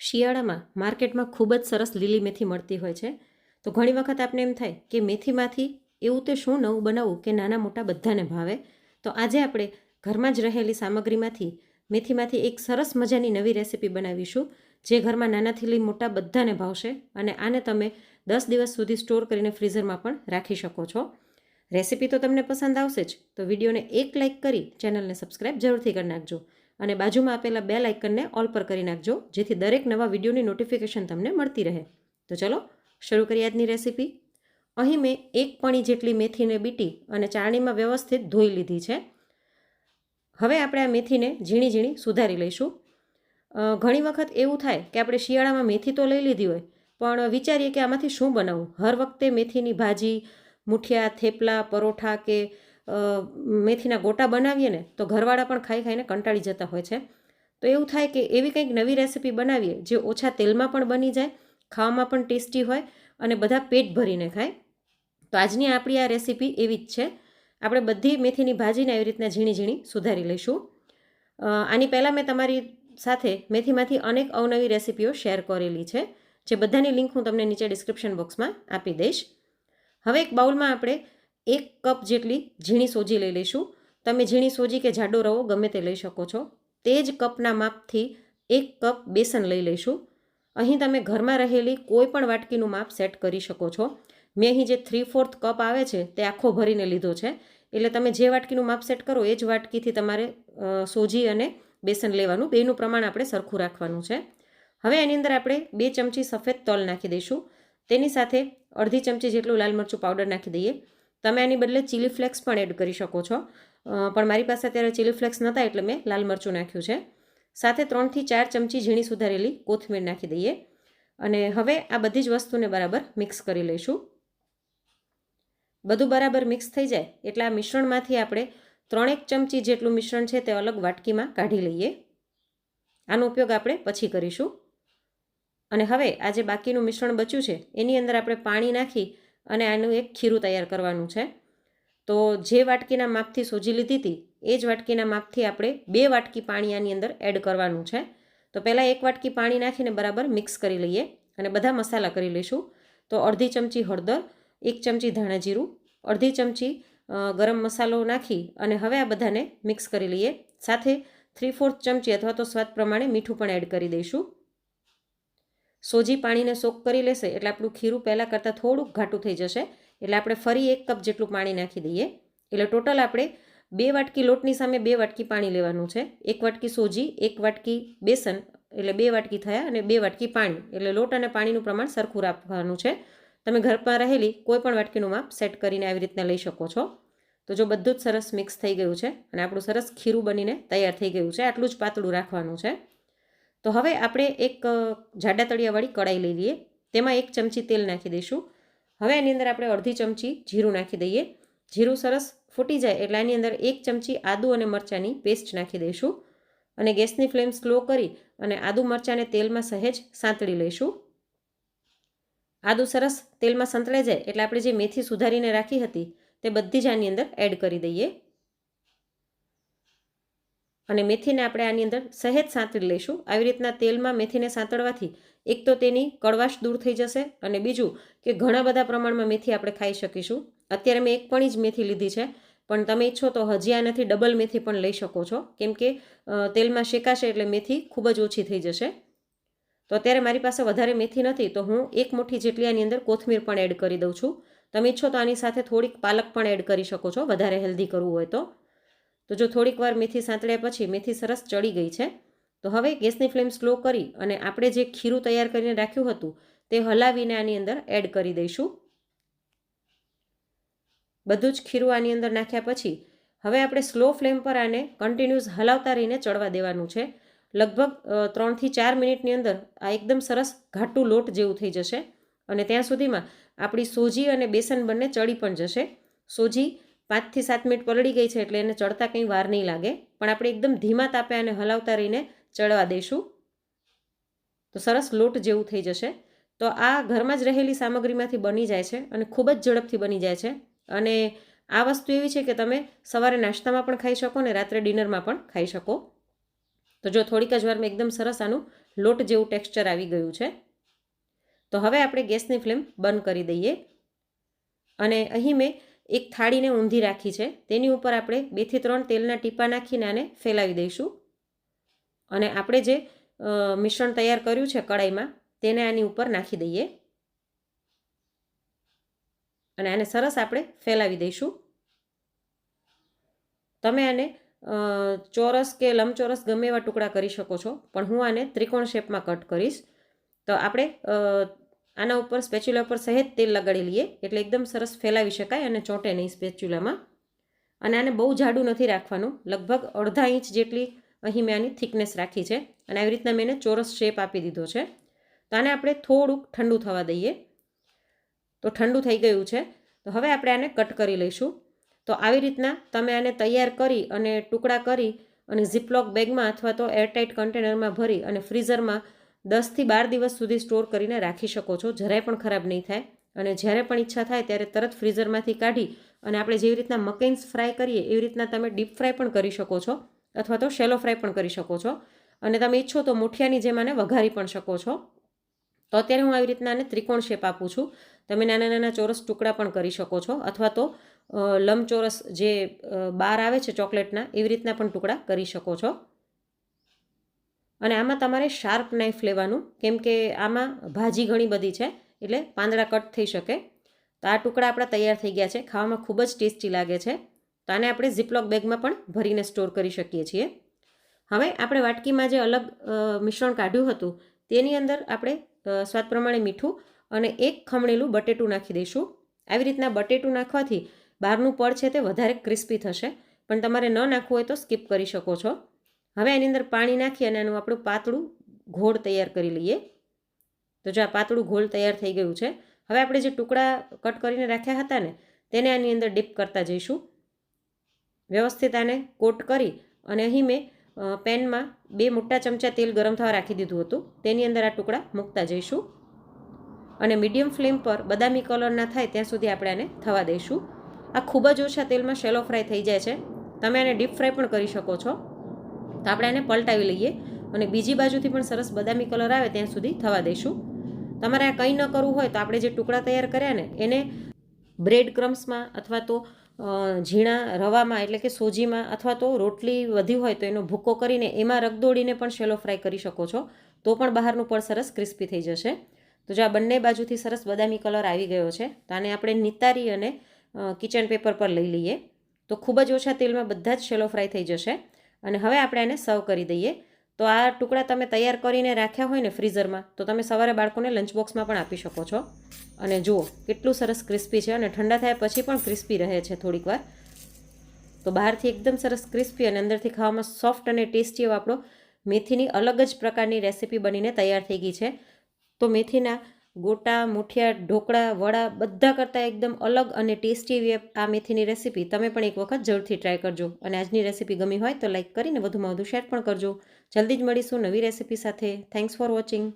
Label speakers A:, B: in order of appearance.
A: શિયાળામાં માર્કેટમાં ખૂબ જ સરસ લીલી મેથી મળતી હોય છે. તો ઘણી વખત આપને એમ થાય કે મેથીમાંથી એવું તે શું નવું બનાવવું કે નાના મોટા બધાને ભાવે? તો આજે આપણે ઘરમાં જ રહેલી સામગ્રીમાંથી મેથીમાંથી એક સરસ મજાની નવી રેસીપી બનાવીશું, જે ઘરમાં નાનાથી લઈ મોટા બધાને ભાવશે અને આને તમે દસ દિવસ સુધી સ્ટોર કરીને ફ્રીઝરમાં પણ રાખી શકો છો. રેસીપી તો તમને પસંદ આવશે જ, તો વિડીયોને એક લાઇક કરી ચેનલને સબસ્ક્રાઇબ જરૂરથી કરી નાખજો. અને બાજુમાં આપેલા બે લાઇકનને ઓલ પર કરી નાખજો, જેથી દરેક નવા વિડીયોની નોટિફિકેશન તમને મળતી રહે. તો ચલો, શરૂ કરીએ આજની રેસીપી અહીં મેં એક પણી જેટલી મેથીને બીટી અને ચાળણીમાં વ્યવસ્થિત ધોઈ લીધી છે. હવે આપણે આ મેથીને ઝીણી ઝીણી સુધારી લઈશું. ઘણી વખત એવું થાય કે આપણે શિયાળામાં મેથી તો લઈ લીધી હોય, પણ વિચારીએ કે આમાંથી શું બનાવવું હર વખતે મેથીની ભાજી, મુઠિયા, થેપલા, પરોઠા કે મેથીના ગોટા બનાવીએ ને, તો ઘરવાળા પણ ખાઈ ખાઈને કંટાળી જતા હોય છે. તો એવું થાય કે એવી કંઈક નવી રેસીપી બનાવીએ, જે ઓછા તેલમાં પણ બની જાય, ખાવામાં પણ ટેસ્ટી હોય અને બધા પેટ ભરીને ખાય. તો આજની આપણી આ રેસીપી એવી જ છે. આપણે બધી મેથીની ભાજીને એવી રીતના ઝીણી ઝીણી સુધારી લઈશું. આની પહેલાં મેં તમારી સાથે મેથીમાંથી અનેક અવનવી રેસીપીઓ શેર કરેલી છે, જે બધાની લિંક હું તમને નીચે ડિસ્ક્રિપ્શન બોક્સમાં આપી દઈશ. હવે એક બાઉલમાં આપણે એક કપ જેટલી ઝીણી સોજી લઈ લઈશું. તમે ઝીણી સોજી કે જાડો રવો ગમે તે લઈ શકો છો. તે જ કપના માપથી એક કપ બેસન લઈ લઈશું. અહીં તમે ઘરમાં રહેલી કોઈ પણ વાટકીનું માપ સેટ કરી શકો છો. મેં અહીં જે થ્રી ફોર્થ કપ આવે છે તે આખો ભરીને લીધો છે. એટલે તમે જે વાટકીનું માપ સેટ કરો એ જ વાટકીથી તમારે સોજી અને બેસન લેવાનું. બેનું પ્રમાણ આપણે સરખું રાખવાનું છે. હવે એની અંદર આપણે બે ચમચી સફેદ તલ નાખી દઈશું. તેની સાથે અડધી ચમચી જેટલું લાલ મરચું પાવડર નાખી દઈએ. તમે આની બદલે ચીલી ફ્લેક્સ પણ એડ કરી શકો છો. પણ મારી પાસે અત્યારે ચીલી ફ્લેક્સ નહોતા એટલે મેં લાલ મરચું નાખ્યું છે. સાથે ત્રણથી ચાર ચમચી ઝીણી સુધારેલી કોથમીર નાખી દઈએ. અને હવે આ બધી જ વસ્તુને બરાબર મિક્સ કરી લઈશું. બધું બરાબર મિક્સ થઈ જાય એટલે આ મિશ્રણમાંથી આપણે ત્રણેક ચમચી જેટલું મિશ્રણ છે તે અલગ વાટકીમાં કાઢી લઈએ. આનો ઉપયોગ આપણે પછી કરીશું. અને હવે આ જે બાકીનું મિશ્રણ બચ્યું છે, એની અંદર આપણે પાણી નાખી અને આનું એક ખીરું તૈયાર કરવાનું છે. તો જે વાટકીના માપથી સોજી લીધી હતી, એ જ વાટકીના માપથી આપણે બે વાટકી પાણી આની અંદર એડ કરવાનું છે. તો પહેલાં એક વાટકી પાણી નાખીને બરાબર મિક્સ કરી લઈએ અને બધા મસાલા કરી લઈશું. તો અડધી ચમચી હળદર, એક ચમચી ધાણા જીરું, અડધી ચમચી ગરમ મસાલો નાખી અને હવે આ બધાને મિક્સ કરી લઈએ. સાથે થ્રી ફોર્થ ચમચી અથવા તો સ્વાદ પ્રમાણે મીઠું પણ એડ કરી દઈશું. સોજી પાણીને સોક કરી લેશે એટલે આપણું ખીરું પહેલાં કરતાં થોડુંક ઘાટું થઈ જશે. એટલે આપણે ફરી એક કપ જેટલું પાણી નાખી દઈએ. એટલે ટોટલ આપણે બે વાટકી લોટની સામે બે વાટકી પાણી લેવાનું છે. એક વાટકી સોજી, એક વાટકી બેસન, એટલે બે વાટકી થયા અને બે વાટકી પાણી. એટલે લોટ અને પાણીનું પ્રમાણ સરખું રાખવાનું છે. તમે ઘરમાં રહેલી કોઈ પણ વાટકીનું માપ સેટ કરીને આવી રીતના લઈ શકો છો. તો જો બધું જ સરસ મિક્સ થઈ ગયું છે અને આપણું સરસ ખીરું બનીને તૈયાર થઈ ગયું છે. આટલું જ પાતળું રાખવાનું છે. તો હવે આપણે એક જાડા તળિયાવાળી કડાઈ લઈ લઈએ. તેમાં એક ચમચી તેલ નાખી દઈશું. હવે એની અંદર આપણે અડધી ચમચી જીરું નાખી દઈએ. જીરું સરસ ફૂટી જાય એટલે આની અંદર એક ચમચી આદુ અને મરચાંની પેસ્ટ નાખી દઈશું. અને ગેસની ફ્લેમ સ્લો કરી અને આદુ મરચાંને તેલમાં સહેજ સાંતળી લઈશું. આદુ સરસ તેલમાં સંતળાઈ જાય એટલે આપણે જે મેથી સુધારીને રાખી હતી તે બધી જ આની અંદર એડ કરી દઈએ. અને મેથીને આપણે આની અંદર સહેજ સાંતળી લઈશું. આવી રીતના તેલમાં મેથીને સાંતળવાથી એક તો તેની કડવાશ દૂર થઈ જશે અને બીજું કે ઘણા બધા પ્રમાણમાં મેથી આપણે ખાઈ શકીશું. અત્યારે મેં એક પણી જ મેથી લીધી છે, પણ તમે ઈચ્છો તો હજી આનાથી ડબલ મેથી પણ લઈ શકો છો. કેમ કે તેલમાં શેકાશે એટલે મેથી ખૂબ જ ઓછી થઈ જશે. તો અત્યારે મારી પાસે વધારે મેથી નથી, તો હું એક મુઠ્ઠી જેટલી આની અંદર કોથમીર પણ એડ કરી દઉં છું. તમે ઈચ્છો તો આની સાથે થોડીક પાલક પણ એડ કરી શકો છો, વધારે હેલ્ધી કરવું હોય તો. તો જો થોડીક વાર મેથી સાંતળ્યા પછી મેથી સરસ ચડી ગઈ છે, તો હવે ગેસની ફ્લેમ સ્લો કરી અને આપણે જે ખીરું તૈયાર કરીને રાખ્યું હતું તે હલાવીને આની અંદર એડ કરી દઈશું. બધું જ ખીરું આની અંદર નાખ્યા પછી હવે આપણે સ્લો ફ્લેમ પર આને કન્ટિન્યુઅસ હલાવતા રહીને ચડવા દેવાનું છે. લગભગ ત્રણથી ચાર મિનિટની અંદર આ એકદમ સરસ ઘાટું લોટ જેવું થઈ જશે અને ત્યાં સુધીમાં આપણી સોજી અને બેસન બંને ચડી પણ જશે. સોજી પાંચથી સાત મિનિટ પલળી ગઈ છે એટલે એને ચડતા કંઈ વાર નહીં લાગે. પણ આપણે એકદમ ધીમા તાપે આને હલાવતા રહીને ચડવા દઈશું. તો સરસ લોટ જેવું થઈ જશે. તો આ ઘરમાં જ રહેલી સામગ્રીમાંથી બની જાય છે અને ખૂબ જ ઝડપથી બની જાય છે. અને આ વસ્તુ એવી છે કે તમે સવારે નાસ્તામાં પણ ખાઈ શકો ને રાત્રે ડિનરમાં પણ ખાઈ શકો. તો જો થોડીક જ વારમાં એકદમ સરસ આનું લોટ જેવું ટેક્સચર આવી ગયું છે. તો હવે આપણે ગેસની ફ્લેમ બંધ કરી દઈએ. અને અહીં મેં એક થાળીને ઊંધી રાખી છે. તેની ઉપર આપણે બેથી ત્રણ તેલના ટીપા નાખીને આને ફેલાવી દઈશું. અને આપણે જે મિશ્રણ તૈયાર કર્યું છે કડાઈમાં, તેને આની ઉપર નાખી દઈએ. અને આને સરસ આપણે ફેલાવી દઈશું. તમે આને ચોરસ કે લંબચોરસ ગમે એવા ટુકડા કરી શકો છો, પણ હું આને ત્રિકોણ શેપમાં કટ કરીશ. તો આપણે આના ઉપર સ્પેચ્યુલા ઉપર સહેજ તેલ લગાડી લઈએ. એટલે એકદમ સરસ ફેલાવી શકાય અને ચોંટે નહીં સ્પેચ્યુલામાં અને આને બહુ જાડું નથી રાખવાનું. લગભગ અડધા ઇંચ જેટલી અહીં મેં આની થિકનેસ રાખી છે. અને આવી રીતના મેં એને ચોરસ શેપ આપી દીધો છે. તો આને આપણે થોડુંક ઠંડુ થવા દઈએ. તો ઠંડુ થઈ ગયું છે. તો હવે આપણે આને કટ કરી લઈશું. તો આવી રીતના તમે આને તૈયાર કરી અને ટુકડા કરી અને ઝીપલોક બેગમાં અથવા તો એરટાઇટ કન્ટેનરમાં ભરી અને ફ્રીઝરમાં દસથી બાર દિવસ સુધી સ્ટોર કરીને રાખી શકો છો, જરાય પણ ખરાબ નહીં થાય. અને જ્યારે પણ ઈચ્છા થાય ત્યારે તરત ફ્રીઝરમાંથી કાઢી અને આપણે જેવી રીતના મકેન્સ ફ્રાય કરીએ એવી રીતના તમે ડીપ ફ્રાય પણ કરી શકો છો અથવા તો શેલો ફ્રાય પણ કરી શકો છો. અને તમે ઈચ્છો તો મુઠિયાની જેમ આને વઘારી પણ શકો છો. તો અત્યારે હું આવી રીતના આને ત્રિકોણ શેપ આપું છું. તમે નાના નાના ચોરસ ટુકડા પણ કરી શકો છો અથવા તો લંબચોરસ જે બાર આવે છે ચોકલેટના એવી રીતના પણ ટુકડા કરી શકો છો. અને આમાં તમારે શાર્પ નાઇફ લેવાનું, કેમ કે આમાં ભાજી ઘણી બધી છે, એટલે પાંદડા કટ થઈ શકે. તો આ ટુકડા આપણા તૈયાર થઈ ગયા છે, ખાવામાં ખૂબ જ ટેસ્ટી લાગે છે. તો આને આપણે ઝીપલોક બેગમાં પણ ભરીને સ્ટોર કરી શકીએ છીએ. હવે આપણે વાટકીમાં જે અલગ મિશ્રણ કાઢ્યું હતું, તેની અંદર આપણે સ્વાદ પ્રમાણે મીઠું અને એક ખમણેલું બટેટું નાખી દઈશું. આવી રીતના બટેટું નાખવાથી બહારનું પડ છે તે વધારે ક્રિસ્પી થશે, પણ તમારે ન નાખવું હોય તો સ્કીપ કરી શકો છો. હવે એની અંદર પાણી નાખી અને એનું આપણું પાતળું ઘોળ તૈયાર કરી લઈએ. તો જો આ પાતળું ઘોળ તૈયાર થઈ ગયું છે, હવે આપણે જે ટુકડા કટ કરીને રાખ્યા હતા ને, તેને આની અંદર ડીપ કરતા જઈશું. વ્યવસ્થિત આને કોટ કરી અને અહીં મેં પેનમાં બે મોટા ચમચા તેલ ગરમ થવા રાખી દીધું હતું. તેની અંદર આ ટુકડા મૂકતા જઈશું. અને મીડિયમ ફ્લેમ પર બદામી કલર ના થાય ત્યાં સુધી આપણે આને થવા દઈશું. આ ખૂબ જ ઓછા તેલમાં શેલો ફ્રાય થઈ જાય છે. તમે આને ડીપ ફ્રાય પણ કરી શકો છો. તો આપણે એને પલટાવી લઈએ અને બીજી બાજુથી પણ સરસ બદામી કલર આવે ત્યાં સુધી થવા દઈશું. તમારે આ કંઈ ન કરવું હોય તો આપણે જે ટુકડા તૈયાર કર્યા ને, એને બ્રેડ ક્રમ્સમાં અથવા તો ઝીણા રવામાં એટલે કે સોજીમાં અથવા તો રોટલી વધી હોય તો એનો ભૂકો કરીને એમાં રગદોડીને પણ શેલો ફ્રાય કરી શકો છો, તો પણ બહારનું પણ સરસ ક્રિસ્પી થઈ જશે. તો જો આ બંને બાજુથી સરસ બદામી કલર આવી ગયો છે, તો આને આપણે નિતારી અને કિચન પેપર પર લઈ લઈએ. તો ખૂબ જ ઓછા તેલમાં બધા જ શેલો ફ્રાય થઈ જશે. અને હવે આપણે આને સર્વ કરી દઈએ. તો આ ટુકડા તમે તૈયાર કરીને રાખ્યા હોય ને ફ્રીઝરમાં, તો તમે સવારે બાળકોને લંચ બોક્સમાં પણ આપી શકો છો. અને જુઓ, કેટલું સરસ ક્રિસ્પી છે અને ઠંડા થયા પછી પણ ક્રિસ્પી રહે છે થોડીક વાર. તો બહારથી એકદમ સરસ ક્રિસ્પી અને અંદરથી ખાવામાં સોફ્ટ અને ટેસ્ટી એવો આપણો મેથીની અલગ જ પ્રકારની રેસીપી બનીને તૈયાર થઈ ગઈ છે. તો મેથીના ગોટા, મુઠિયા, ઢોકળા, વડા બધા કરતાં એકદમ અલગ અને ટેસ્ટી એવી આ મેથીની રેસીપી તમે પણ એક વખત જરૂરથી ટ્રાય કરજો. અને આજની રેસીપી ગમી હોય તો લાઇક કરીને વધુમાં વધુ શેર પણ કરજો. જલ્દી જ મળીશું નવી રેસીપી સાથે. Thanks for watching